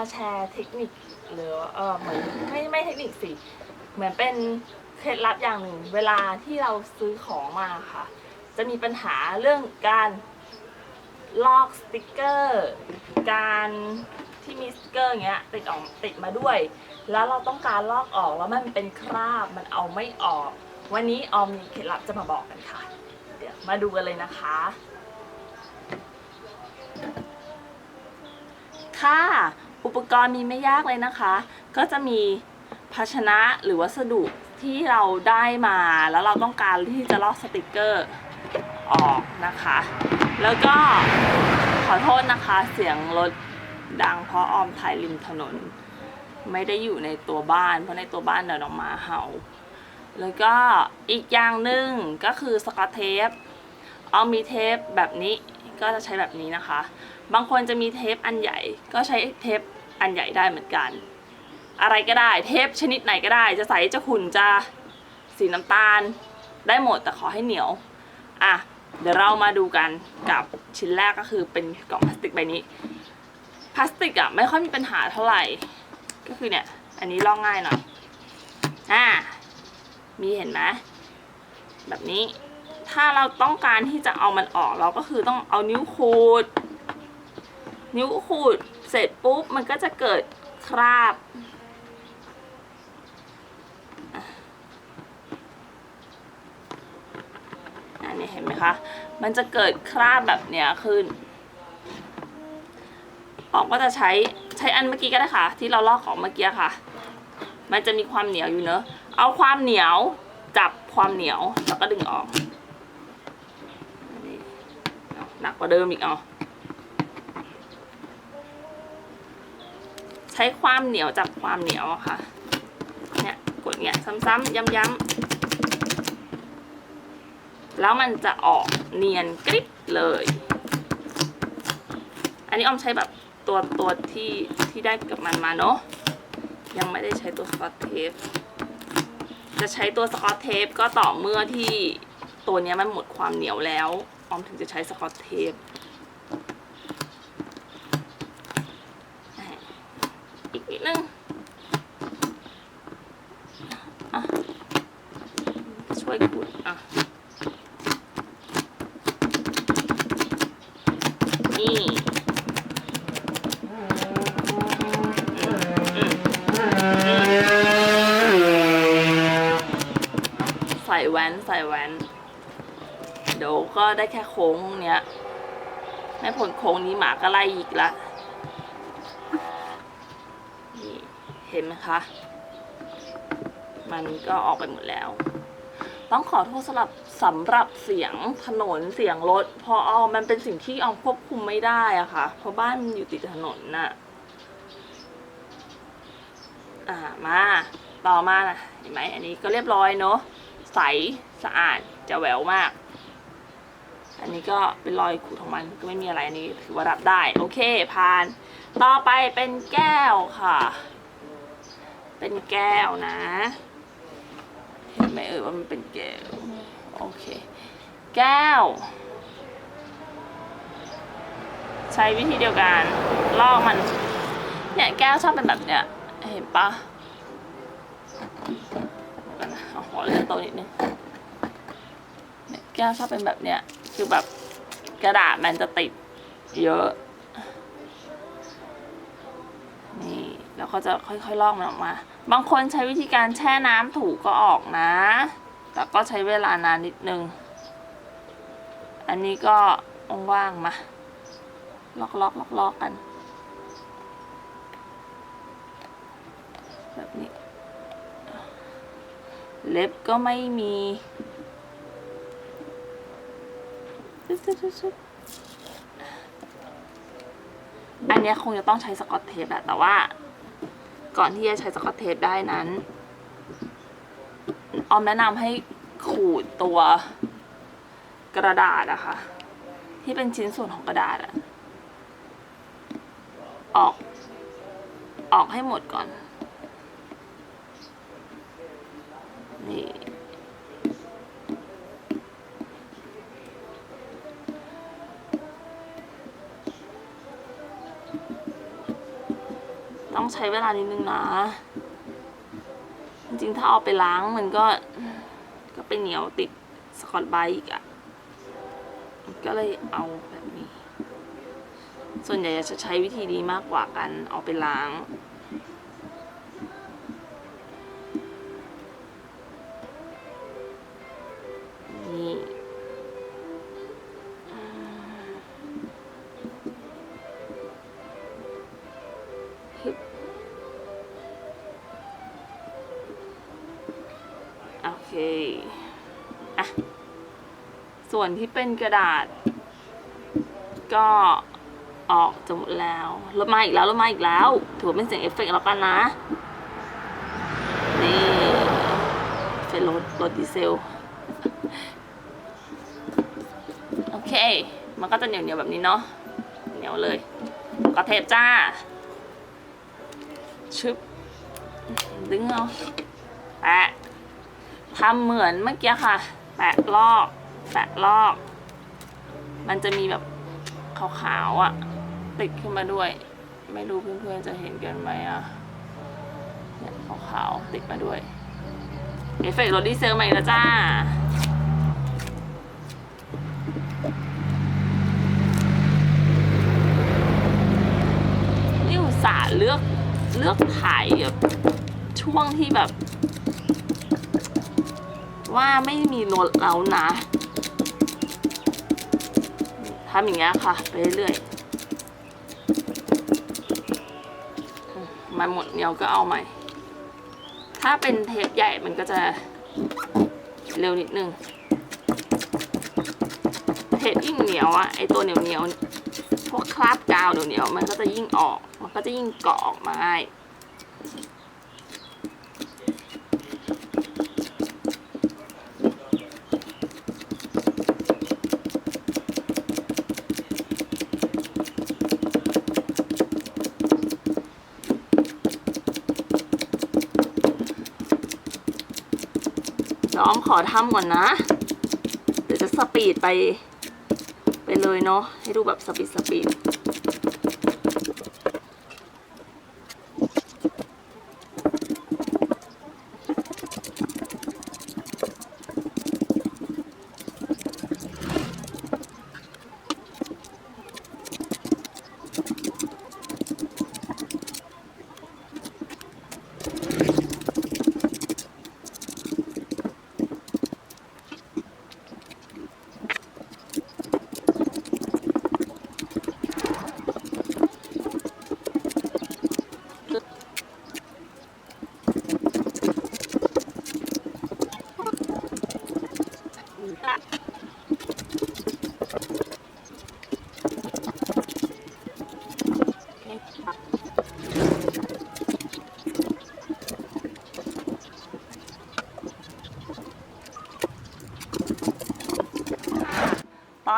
มาแชร์เทคนิคหรือเออเหมือนไม่ไม่เทคนิคสิ เหมือนเป็นเคล็ดลับอย่างหนึ่ง เวลาที่เราซื้อของมาค่ะ จะมีปัญหาเรื่องการลอกสติกเกอร์ การที่มีสติกเกอร์อย่างเงี้ยติดออกติดมาด้วย แล้วเราต้องการลอกออกแล้วมันเป็นคราบมันเอาไม่ออก วันนี้ออมมีเคล็ดลับจะมาบอกกันค่ะ เดี๋ยวมาดูกันเลยนะคะ ค่ะ อุปกรณ์มีไม่ยากเลยนะคะ ก็จะมีภาชนะหรือวัสดุที่เราได้มาแล้วเราต้องการที่จะลอกสติกเกอร์ออกนะคะ แล้วก็ขอโทษนะคะเสียงรถดังเพราะออมถ่ายริมถนน ไม่ได้อยู่ในตัวบ้านเพราะในตัวบ้านเดี๋ยวน้องหมาเห่า แล้วก็อีกอย่างหนึ่งก็คือสกอตเทปเอามีเทปแบบนี้ก็จะใช้แบบนี้นะคะ บางคนจะมีเทปอันใหญ่ ก็ใช้เทปอันใหญ่ได้เหมือนกัน อะไรก็ได้เทปชนิดไหนก็ได้ จะใสจะขุ่นจะสีน้ำตาล ได้หมดแต่ขอให้เหนียวอะเดี๋ยวเรามาดูกันกับชิ้นแรกก็คือเป็นกล่องพลาสติกใบนี้พลาสติกอะไม่ค่อยมีปัญหาเท่าไหร่ ก็คือเนี่ย อันนี้ลอกง่ายหน่อยอ่ามีเห็นไหมแบบนี้ ถ้าเราต้องการที่จะเอามันออกเราก็คือต้องเอานิ้วขูด นิ้วขูดเสร็จปุ๊บมันก็จะเกิดคราบ อันนี้เห็นไหมคะ มันจะเกิดคราบแบบเนี้ยขึ้น ออกก็จะใช้ใช้อันเมื่อกี้ก็ได้ค่ะ ที่เราลอกของเมื่อกี้ค่ะ มันจะมีความเหนียวอยู่เนอะ เอาความเหนียวจับความเหนียวแล้วก็ดึงออกหนักกว่าเดิมอีกเอา ช้ความเหนียวจับความเหนียวค่ะ เนี่ยกดเนี่ยซ้ำๆย้ำๆแล้วมันจะออกเนียนกริบเลย อันนี้ออมใช้แบบตัวตัวที่ที่ได้กับมันมาเนาะยังไม่ได้ใช้ตัวสกอตเทปจะใช้ตัวสกอตเทปก็ต่อเมื่อที่ตัวเนี้ยมันหมดความเหนียวแล้ว ออมถึงจะใช้สกอตเทป อีกนิดนึงอะช่วยขูดอะ นี่ ใส่แว่นใส่แว่นเดี๋ยวก็ได้แค่โค้งเนี้ยแม่ผลโค้งนี้หมาก็ไล่อีกละนี่เห็นไหมคะ มันก็ออกไปหมดแล้ว ต้องขอโทษสำหรับสำหรับเสียงถนนเสียงรถเพอเอมันเป็นสิ่งที่เอาควบคุมไม่ได้อะค่ะ เพราะบ้านมันอยู่ติดถนนน่ะ อ่ามาต่อมานะเห็นไหมอันนี้ก็เรียบร้อยเนอะ ใสสะอาดจะแหววมาก อันนี้ก็เป็นรอยขูดของมันก็ไม่มีอะไรอันนี้ถือว่ารับได้ โอเคผ่าน ต่อไปเป็นแก้วค่ะ เป็นแก้วนะ เห็นไหมเอ่ยว่ามันเป็นแก้ว โอเค แก้ว ใช้วิธีเดียวกันลอกมันเนี่ยแก้วชอบเป็นแบบเนี้ยเห็นปะเดี๋ยวกันนะเอาขอเลื่อนโต๊ะนิดนึงเนี่ยแก้วชอบเป็นแบบเนี้ยคือแบบกระดาษมันจะติดเยอะ นี่แล้วก็จะค่อยๆลอกมันออกมา บางคนใช้วิธีการแช่น้ำถูก็ออกนะ แต่ก็ใช้เวลานานนิดนึง อันนี้ก็ว่างๆมาลอกลอกลอกกัน เล็บก็ไม่มีอันนี้คงจะต้องใช้สกอตเทปแหละแต่ว่า ก่อนที่จะใช้สกอตเทปได้นั้น ออมแนะนำให้ขูดตัวกระดาษอะคะ ที่เป็นชิ้นส่วนของกระดาษอะออก ออกให้หมดก่อน นี่ต้องใช้เวลานิดนึงนะ จริงๆ ถ้าเอาไปล้างมันก็ ก็ไปเหนียวติดสกอตไบต์อีกอะก็เลยเอาแบบนี้ ส่วนใหญ่จะใช้วิธีนี้มากกว่ากันเอาไปล้าง ส่วนที่เป็นกระดาษ ก็ออกจะหมดแล้วรถมาอีกแล้วรถมาอีกแล้ว ถือว่าเป็นเสียงเอฟเฟกต์แล้วกันนะ นี่เป็นรถรถดีเซล โอเค มันก็จะเหนียวเหนียวๆแบบนี้เนาะเหนียวเลยก็เทปจ้า ชึบ ดึงเอาแปะทำเหมือนเมื่อกี้ค่ะ แปะลอก แปะลอก มันจะมีแบบขาวๆอะ่ะ ติดขึ้นมาด้วย ไม่รู้เพื่อนๆจะเห็นกันไหมอะเนี่ยขาวๆติดมาด้วยเอฟเฟกต์รถดีเซลใหม่ล้วจ้านี่อุตส่าเลือกเลือกถ่ายแบบช่วงที่แบบ ว่าไม่มีรถแล้วนะ ทำอย่างเงี้ยค่ะ ไปเรื่อยมันหมดเหนียวก็เอาใหม่ ถ้าเป็นเทปใหญ่มันก็จะเร็วนิดนึงเทปยิ่งเหนียวอะไอตัวเหนียวเหนียวๆพวกคราบกาวเหนียวเหนียวมันก็จะยิ่งออก มันก็จะยิ่งเกาะออกมาง่าย น้อมขอทำก่อนนะ เดี๋ยวจะสปีดไป ไปเลยเนาะให้ดูแบบสปีดสปีด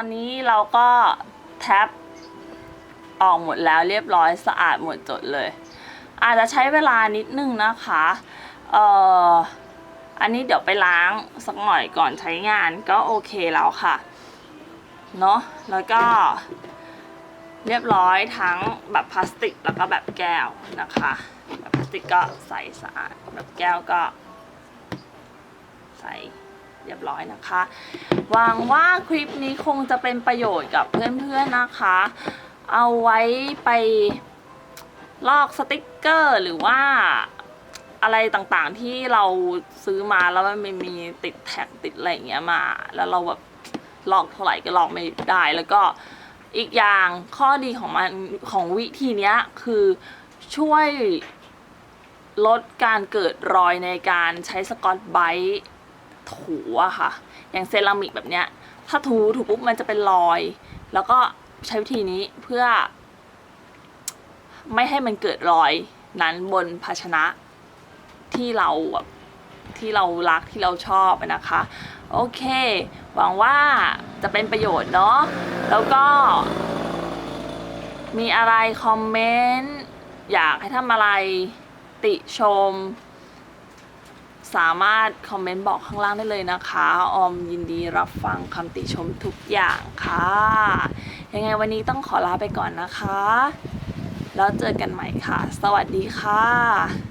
อนนี้เราก็แท็บออกหมดแล้วเรียบร้อยสะอาดหมดจดเลย อาจจะใช้เวลานิดนึงนะคะเอ่ออันนี้เดี๋ยวไปล้างสักหน่อยก่อนใช้งานก็โอเคแล้วค่ะเนาะแล้วก็เรียบร้อยทั้งแบบพลาสติกแล้วก็แบบแก้วนะคะแบบพลาสติกก็ใสสะอาดแบบแก้วก็ใส เรียบร้อยนะคะหวังว่าคลิปนี้คงจะเป็นประโยชน์กับเพื่อนๆนะคะ เอาไว้ไปลอกสติกเกอร์หรือว่าอะไรต่างๆที่เราซื้อมาแล้วมันไม่มีติดแท็กติดอะไรอย่างเงี้ยมา แล้วเราแบบลอกเท่าไหร่ก็ลอกไม่ได้แล้วก็อีกอย่างข้อดีของมันของวิธีเนี้ยคือช่วยลดการเกิดรอยในการใช้สกอตไบรท์ ถูอะค่ะ อย่างเซรามิกแบบเนี้ย ถ้าถูถูปุ๊บมันจะเป็นรอย แล้วก็ใช้วิธีนี้เพื่อ ไม่ให้มันเกิดรอยนั้นบนภาชนะที่เราแบบที่เรารักที่เราชอบนะคะ โอเค หวังว่าจะเป็นประโยชน์เนาะแล้วก็ มีอะไรคอมเมนต์ อยากให้ทำอะไรติชม สามารถคอมเมนต์บอกข้างล่างได้เลยนะคะ ออมยินดีรับฟังคำติชมทุกอย่างค่ะ ยังไงวันนี้ต้องขอลาไปก่อนนะคะ แล้วเจอกันใหม่ค่ะ สวัสดีค่ะ